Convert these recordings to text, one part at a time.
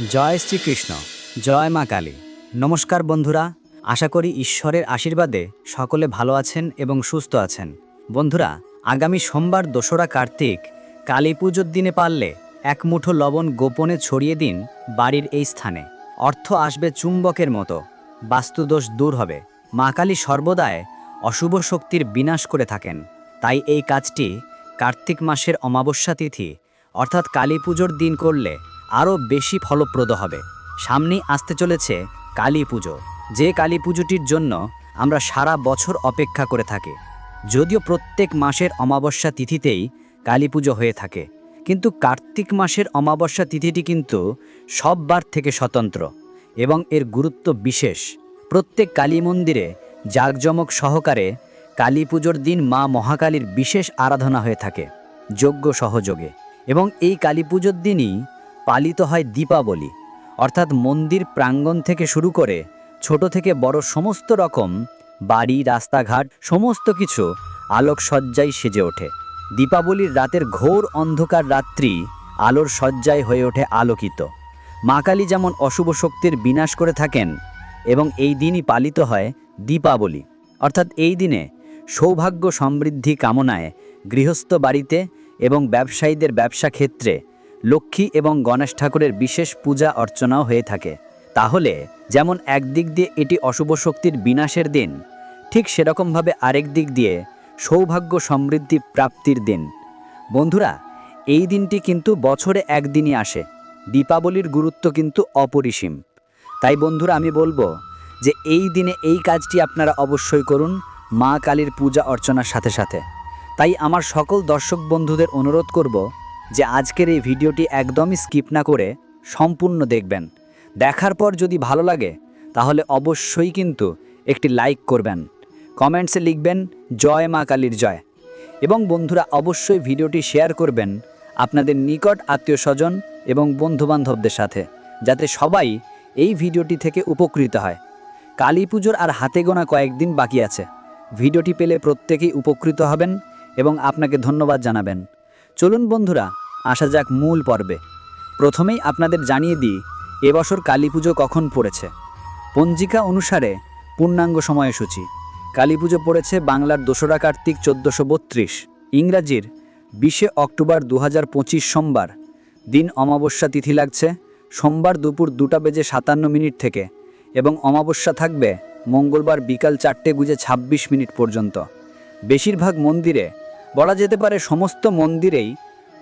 জয় শ্রীকৃষ্ণ, জয় মা কালী। নমস্কার বন্ধুরা, আশা করি ঈশ্বরের আশীর্বাদে সকলে ভালো আছেন এবং সুস্থ আছেন। বন্ধুরা, আগামী সোমবার দোসরা কার্তিক, কালী পুজোর দিনে পারলে এক মুঠো লবণ গোপনে ছড়িয়ে দিন বাড়ির এই স্থানে। অর্থ আসবে চুম্বকের মতো, বাস্তুদোষ দূর হবে। মা কালী সর্বদায় অশুভ শক্তির বিনাশ করে থাকেন। তাই এই কাজটি কার্তিক মাসের অমাবস্যা তিথি, অর্থাৎ কালী পুজোর দিন করলে আরও বেশি ফলপ্রদ হবে। সামনেই আসতে চলেছে কালী পুজো। যে কালী পুজোটির জন্য আমরা সারা বছর অপেক্ষা করে থাকি। যদিও প্রত্যেক মাসের অমাবস্যা তিথিতেই কালী পুজো হয়ে থাকে। কিন্তু কার্তিক মাসের অমাবস্যা তিথিটি কিন্তু সববার থেকে স্বতন্ত্র এবং এর গুরুত্ব বিশেষ। প্রত্যেক কালী মন্দিরে জাঁকজমক সহকারে কালী পুজোর দিন মা মহাকালীর বিশেষ আরাধনা হয়ে থাকে, যজ্ঞ সহযোগে। এবং এই কালী পুজোর দিনই পালিত হয় দীপাবলি, অর্থাৎ মন্দির প্রাঙ্গণ থেকে শুরু করে ছোট থেকে বড় সমস্ত রকম, বাড়ি, রাস্তাঘাট, সমস্ত কিছু আলোকসজ্জায় সেজে ওঠে। দীপাবলির রাতের ঘোর অন্ধকার রাত্রি আলোর সজ্জায় হয়ে ওঠে আলোকিত। মা কালী যেমন অশুভ শক্তির বিনাশ করে থাকেন এবং এই দিনই পালিত হয় দীপাবলি, অর্থাৎ এই দিনে সৌভাগ্য সমৃদ্ধি কামনায় গৃহস্থ বাড়িতে এবং ব্যবসায়ীদের ব্যবসা ক্ষেত্রে লক্ষ্মী এবং গণেশ ঠাকুরের বিশেষ পূজা অর্চনাও হয়ে থাকে। তাহলে, যেমন একদিক দিয়ে এটি অশুভ শক্তির বিনাশের দিন, ঠিক সেরকমভাবে আরেক দিক দিয়ে সৌভাগ্য সমৃদ্ধি প্রাপ্তির দিন। বন্ধুরা, এই দিনটি কিন্তু বছরে একদিনই আসে। দীপাবলির গুরুত্ব কিন্তু অপরিসীম। তাই বন্ধুরা, আমি বলব যে এই দিনে এই কাজটি আপনারা অবশ্যই করুন মা কালীর পূজা অর্চনার সাথে সাথে। তাই আমার সকল দর্শক বন্ধুদের অনুরোধ করব যে আজকের এই ভিডিওটি একদমই স্কিপ না করে সম্পূর্ণ দেখবেন। দেখার পর যদি ভালো লাগে, তাহলে অবশ্যই কিন্তু একটি লাইক করবেন। কমেন্টসে লিখবেন, জয় মা কালীর জয়। এবং বন্ধুরা, অবশ্যই ভিডিওটি শেয়ার করবেন আপনাদের নিকট আত্মীয় স্বজন এবং বন্ধুবান্ধবদের সাথে, যাতে সবাই এই ভিডিওটি থেকে উপকৃত হয়। কালী পুজোর আর হাতে গোনা কয়েকদিন বাকি আছে। ভিডিওটি পেলে প্রত্যেকেই উপকৃত হবেন এবং আপনাকে ধন্যবাদ জানাবেন। চলুন বন্ধুরা, আসা যাক মূল পর্বে। প্রথমেই আপনাদের জানিয়ে দিই এবছর কালী পুজো কখন পড়েছে। পঞ্জিকা অনুসারে পূর্ণাঙ্গ সময়সূচি। কালী পুজো পড়েছে বাংলার দোসরা কার্তিক চোদ্দোশো বত্রিশ, ইংরাজির বিশে অক্টোবর দু হাজার পঁচিশ সোমবার। দিন অমাবস্যা তিথি লাগছে, সোমবার দুপুর দুটা বেজে সাতান্ন মিনিট থেকে এবং অমাবস্যা থাকবে মঙ্গলবার বিকাল চারটে গুজে ২৬ মিনিট পর্যন্ত। বেশিরভাগ মন্দিরে বলা যেতে পারে সমস্ত মন্দিরেই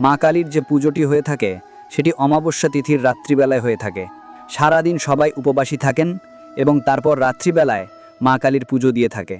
মা কালীর যে পুজোটি হয়ে থাকে, সেটি অমাবস্যা তিথির রাত্রিবেলায় হয়ে থাকে। সারাদিন সবাই উপবাসী থাকেন এবং তারপর রাত্রিবেলায় মা কালীর পুজো দিয়ে থাকে।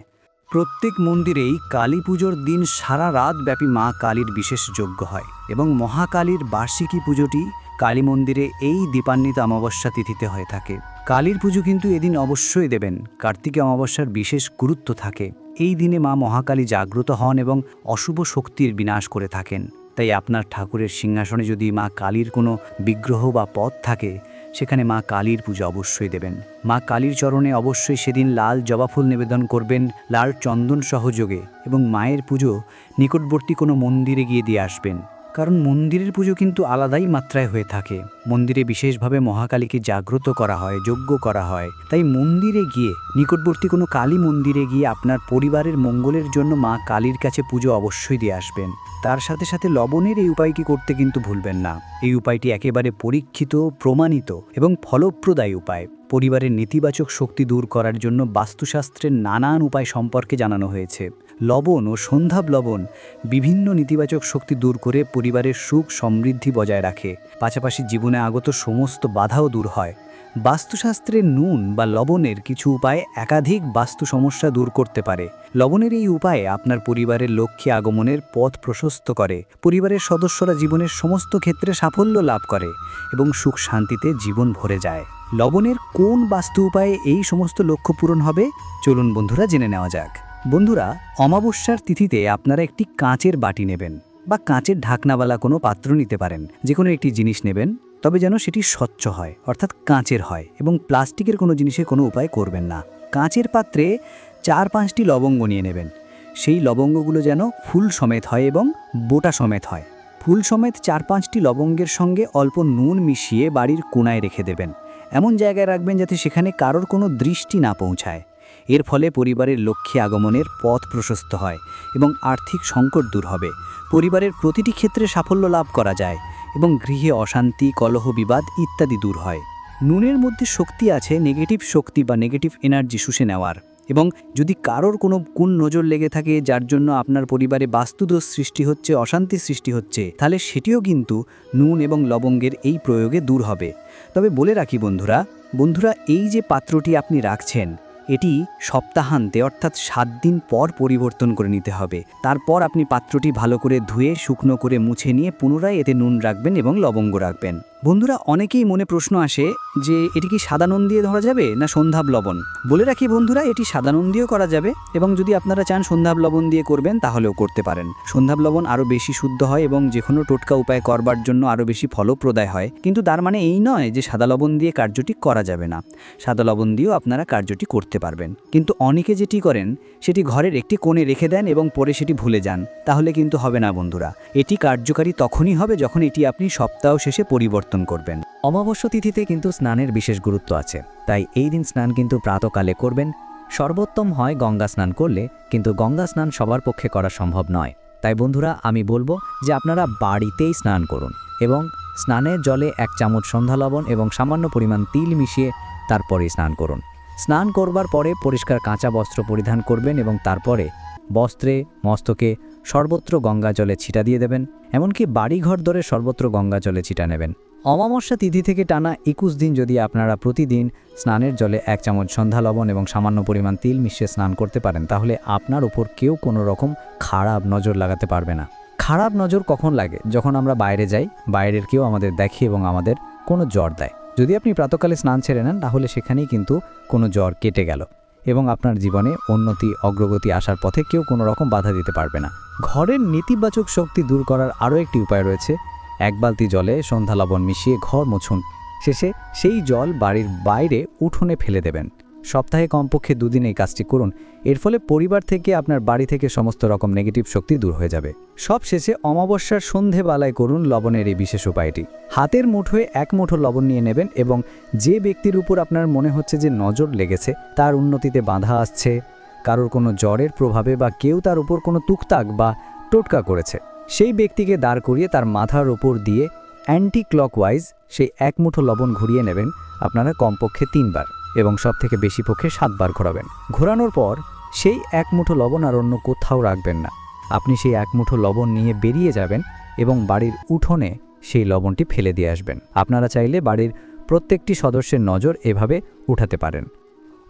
প্রত্যেক মন্দিরেই কালী পুজোর দিন সারা রাত ব্যাপী মা কালীর বিশেষ যজ্ঞ হয় এবং মহাকালীর বার্ষিকী পুজোটি কালী মন্দিরে এই দীপান্বিত অমাবস্যা তিথিতে হয়ে থাকে। কালীর পুজো কিন্তু এদিন অবশ্যই দেবেন। কার্তিকে অমাবস্যার বিশেষ গুরুত্ব থাকে। এই দিনে মা মহাকালী জাগ্রত হন এবং অশুভ শক্তির বিনাশ করে থাকেন। তাই আপনার ঠাকুরের সিংহাসনে যদি মা কালীর কোনো বিগ্রহ বা পথ থাকে, সেখানে মা কালীর পূজা অবশ্যই দেবেন। মা কালীর চরণে অবশ্যই সেদিন লাল জবাফুল নিবেদন করবেন, লাল চন্দন সহযোগে এবং মায়ের পুজো নিকটবর্তী কোনো মন্দিরে গিয়ে দিয়ে আসবেন। কারণ মন্দিরের পুজো কিন্তু আলাদাই মাত্রায় হয়ে থাকে। মন্দিরে বিশেষভাবে মহাকালীকে জাগ্রত করা হয়, যজ্ঞ করা হয়। তাই মন্দিরে গিয়ে, নিকটবর্তী কোনো কালী মন্দিরে গিয়ে আপনার পরিবারের মঙ্গলের জন্য মা কালীর কাছে পুজো অবশ্যই দিয়ে আসবেন। তার সাথে সাথে লবণের এই উপায়টি করতে কিন্তু ভুলবেন না। এই উপায়টি একেবারে পরীক্ষিত, প্রমাণিত এবং ফলপ্রদায়ী উপায়। পরিবারের নেতিবাচক শক্তি দূর করার জন্য বাস্তুশাস্ত্রের নানান উপায় সম্পর্কে জানানো হয়েছে। লবণ ও সন্ধ্যাব লবণ বিভিন্ন নেতিবাচক শক্তি দূর করে পরিবারের সুখ সমৃদ্ধি বজায় রাখে। পাশাপাশি জীবনে আগত সমস্ত বাধাও দূর হয়। বাস্তুশাস্ত্রের নুন বা লবণের কিছু উপায় একাধিক বাস্তু সমস্যা দূর করতে পারে। লবণের এই উপায়ে আপনার পরিবারের লক্ষ্যে আগমনের পথ প্রশস্ত করে। পরিবারের সদস্যরা জীবনের সমস্ত ক্ষেত্রে সাফল্য লাভ করে এবং সুখ শান্তিতে জীবন ভরে যায়। লবণের কোন বাস্তু উপায়ে এই সমস্ত লক্ষ্য পূরণ হবে? চলুন বন্ধুরা জেনে নেওয়া যাক। বন্ধুরা, অমাবস্যার তিথিতে আপনারা একটি কাঁচের বাটি নেবেন বা কাঁচের ঢাকনাওয়ালা কোনো পাত্র নিতে পারেন। যে কোনো একটি জিনিস নেবেন, তবে যেন সেটি স্বচ্ছ হয়, অর্থাৎ কাঁচের হয় এবং প্লাস্টিকের কোনো জিনিসে কোনো উপায় করবেন না। কাঁচের পাত্রে চার পাঁচটি লবঙ্গ নিয়ে নেবেন। সেই লবঙ্গগুলো যেন ফুল সমেত হয় এবং বোটা সমেত হয়। ফুল সমেত চার পাঁচটি লবঙ্গের সঙ্গে অল্প নুন মিশিয়ে বাড়ির কোনায় রেখে দেবেন। এমন জায়গায় রাখবেন যাতে সেখানে কারোর কোনো দৃষ্টি না পৌঁছায়। এর ফলে পরিবারের লক্ষ্যে আগমনের পথ প্রশস্ত হয় এবং আর্থিক সংকট দূর হবে। পরিবারের প্রতিটি ক্ষেত্রে সাফল্য লাভ করা যায় এবং গৃহে অশান্তি, কলহ, বিবাদ ইত্যাদি দূর হয়। নুনের মধ্যে শক্তি আছে নেগেটিভ শক্তি বা নেগেটিভ এনার্জি শুষে নেওয়ার এবং যদি কারোর কোনো কোন নজর লেগে থাকে, যার জন্য আপনার পরিবারে বাস্তুদোষ সৃষ্টি হচ্ছে, অশান্তি সৃষ্টি হচ্ছে, তাহলে সেটিও কিন্তু নুন এবং লবঙ্গের এই প্রয়োগে দূর হবে। তবে বলে রাখি বন্ধুরা বন্ধুরা, এই যে পাত্রটি আপনি রাখছেন এটি সপ্তাহান্তে, অর্থাৎ সাত দিন পর পরিবর্তন করে নিতে হবে। তারপর আপনি পাত্রটি ভালো করে ধুয়ে, শুকনো করে মুছে নিয়ে পুনরায় এতে নুন রাখবেন এবং লবঙ্গ রাখবেন। বন্ধুরা, অনেকেই মনে প্রশ্ন আসে যে এটি কি সাদা নুন দিয়ে ধরা যাবে না সন্ধ্যাব লবণ? বলে রাখি বন্ধুরা, এটি সাদা নুন দিয়েও করা যাবে এবং যদি আপনারা চান সন্ধ্যাব লবণ দিয়ে করবেন, তাহলেও করতে পারেন। সন্ধ্যাব লবণ আরও বেশি শুদ্ধ হয় এবং যে কোনো টোটকা উপায় করবার জন্য আরও বেশি ফলপ্রদায় হয়। কিন্তু তার মানে এই নয় যে সাদা লবণ দিয়ে কার্যটি করা যাবে না। সাদা লবণ দিয়েও আপনারা কার্যটি করতে পারবেন। কিন্তু অনেকে যেটি করেন, সেটি ঘরের একটি কোণে রেখে দেন এবং পরে সেটি ভুলে যান। তাহলে কিন্তু হবে না বন্ধুরা। এটি কার্যকারী তখনই হবে যখন এটি আপনি সপ্তাহ শেষে পরিবর্তন করবেন। অমাবস্যা তিথিতে কিন্তু স্নানের বিশেষ গুরুত্ব আছে। তাই এই দিন স্নান কিন্তু প্রাতকালে করবেন। সর্বোত্তম হয় গঙ্গা স্নান করলে, কিন্তু গঙ্গা স্নান সবার পক্ষে করা সম্ভব নয়। তাই বন্ধুরা, আমি বলব যে আপনারা বাড়িতেই স্নান করুন এবং স্নানের জলে এক চামচ সন্ধ্যা লবণ এবং সামান্য পরিমাণ তিল মিশিয়ে তারপরে স্নান করুন। স্নান করবার পরে পরিষ্কার কাঁচা বস্ত্র পরিধান করবেন এবং তারপরে বস্ত্রে, মস্তকে সর্বত্র গঙ্গা জলে ছিটা দিয়ে দেবেন। এমনকি বাড়িঘর ধরে সর্বত্র গঙ্গা জলে ছিটা নেবেন। অমাবস্যা তিথি থেকে টানা একুশ দিন যদি আপনারা প্রতিদিন স্নানের জলে এক চামচ সন্ধ্যা লবণ এবং সামান্য পরিমাণ তিল মিশিয়ে স্নান করতে পারেন, তাহলে আপনার উপর কেউ কোনো রকম খারাপ নজর লাগাতে পারবে না। খারাপ নজর কখন লাগে? যখন আমরা বাইরে যাই, বাইরের কেউ আমাদের দেখে এবং আমাদের কোনো জ্বর দেয়। যদি আপনি প্রাতকালে স্নান ছেড়ে নেন, তাহলে সেখানেই কিন্তু কোনো জ্বর কেটে গেল এবং আপনার জীবনে উন্নতি, অগ্রগতি আসার পথে কেউ কোনো রকম বাধা দিতে পারবে না। ঘরের নেতিবাচক শক্তি দূর করার আরও একটি উপায় রয়েছে এক বালতি জলে সন্ধ্যা লবণ মিশিয়ে ঘর মুছুন। শেষে সেই জল বাড়ির বাইরে উঠোনে ফেলে দেবেন। সপ্তাহে কমপক্ষে দুদিন এই কাজটি করুন। এর ফলে পরিবার থেকে আপনার বাড়ি থেকে সমস্ত রকম নেগেটিভ শক্তি দূর হয়ে যাবে। সব শেষে অমাবস্যার সন্ধেবেলায় করুন লবণের এই বিশেষ উপায়টি। হাতের মুঠোয় এক মুঠো লবণ নিয়ে নেবেন এবং যে ব্যক্তির উপর আপনার মনে হচ্ছে যে নজর লেগেছে, তার উন্নতিতে বাধা আসছে। কারোর কোনো জ্বরের প্রভাবে বা কেউ তার উপর কোনো তুকতাক বা টোটকা করেছে। সেই ব্যক্তিকে দাঁড় করিয়ে তার মাথার ওপর দিয়ে অ্যান্টি ক্লকওয়াইজ সেই এক মুঠো লবণ ঘুরিয়ে নেবেন আপনারা কমপক্ষে তিনবার এবং সব থেকে বেশি পক্ষে সাতবার ঘোরাবেন। ঘোরানোর পর সেই এক মুঠো লবণ আর অন্য কোথাও রাখবেন না। আপনি সেই এক মুঠো লবণ নিয়ে বেরিয়ে যাবেন এবং বাড়ির উঠোনে সেই লবণটি ফেলে দিয়ে আসবেন। আপনারা চাইলে বাড়ির প্রত্যেকটি সদস্যের নজর এভাবে উঠাতে পারেন।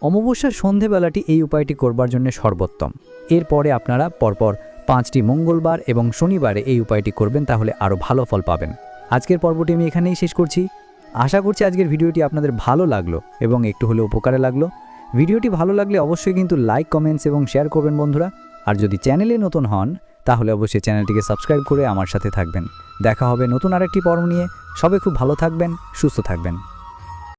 অমাবস্যার সন্ধেবেলাটি এই উপায়টি করবার জন্য সর্বোত্তম। এরপরে আপনারা পরপর পাঁচটি মঙ্গলবার এবং শনিবারে এই উপায়টি করবেন, তাহলে আরও ভালো ফল পাবেন। আজকের পর্বটি আমি এখানেই শেষ করছি। আশা করছি আজকের ভিডিওটি আপনাদের ভালো লাগল এবং একটু হলেও উপকারে লাগল। ভিডিওটি ভালো লাগলে অবশ্যই কিন্তু লাইক, কমেন্টস এবং শেয়ার করবেন বন্ধুরা। আর যদি চ্যানেলে নতুন হন, তাহলে অবশ্যই চ্যানেলটিকে সাবস্ক্রাইব করে আমার সাথে থাকবেন। দেখা হবে নতুন আরেকটি পর্ব নিয়ে। সবে খুব ভালো থাকবেন, সুস্থ থাকবেন।